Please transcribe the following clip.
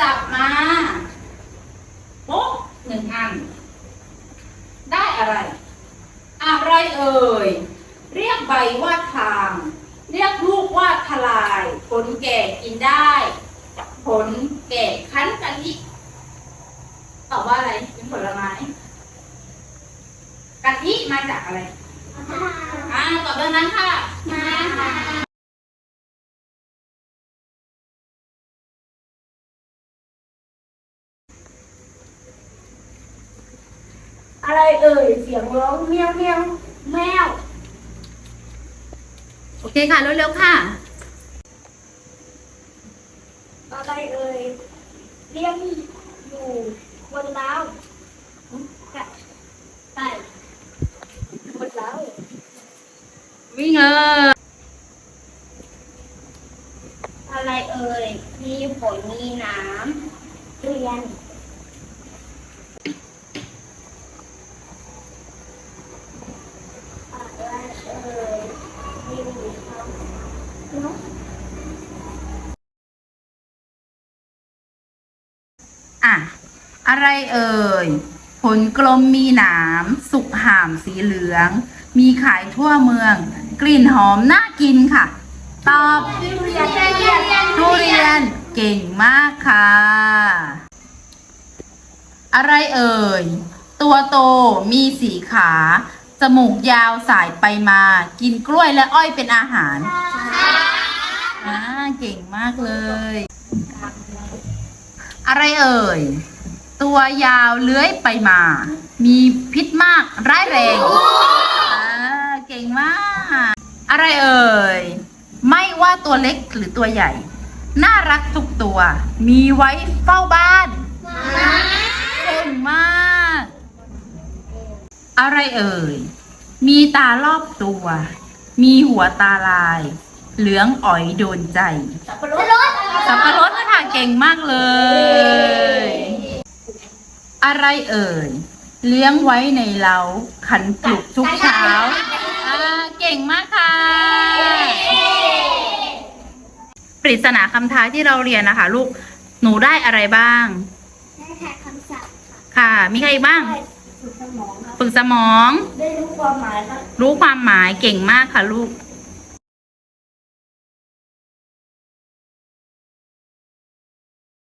จับมาโป๊ะหนึ่งอัน ได้อะไร อะไรเอ่ย เรียกใบว่าทาง เรียกลูกว่าทลาย ผลแก่กินได้ ผลแก่คั้นกะทิตอบว่าอะไร เป็นผลไม้กะทิมาจากอะไรอ่าตอบดังนั้นค่ะ อะไรเอ่ยเสียงร้องเมียวเมียวแมว โอเคค่ะเร็วๆค่ะ อะไรเอ่ยเลี้ยงอยู่บนน้ำไก่ไก่บนน้วิ่งเลยำอะไรเอ่ยมีผลมีหน้ำเรียนอะไรเอ่ยมีหูเขานก อะ อะไรเอ่ย ผลกลมมีหนาม สุกห่ามสีเหลือง มีขายทั่วเมือง กลิ่นหอมน่ากินค่ะ ตอบทุเรียนทุเรียนทุเรียนเก่งมากค่ะ อะไรเอ่ย ตัวโตมีสีขา จมูกยาวสายไปมา กินกล้วยและอ้อยเป็นอาหารอ่าเก่งมากเลย อะไรเอ่ย ตัวยาวเลื้อยไปมา มีพิษมากร้ายแรงอ่าเก่งมาก อะไรเอ่ย ไม่ว่าตัวเล็กหรือตัวใหญ่ น่ารักทุกตัว มีไว้เฝ้าบ้าน เก่งมาก อะไรเอ่ย มีตารอบตัว มีหัวตาลาย เหลืองอ๋อยโดนใจ สับปะรดสับปะรดค่ะเก่งมากเลย อะไรเอ่ย เลี้ยงไว้ในเล้าขันปลุกทุกเช้าอ่าเก่งมากค่ะปริศนาคำท้ายที่เราเรียนนะคะลูกหนูได้อะไรบ้าง ได้แค่คำศัพท์ค่ะ มีใครอีกบ้าง ได้ ฝึกสมองครับ ฝึกสมอง ได้รู้ความหมายครับ รู้ความหมายเก่งมากค่ะลูก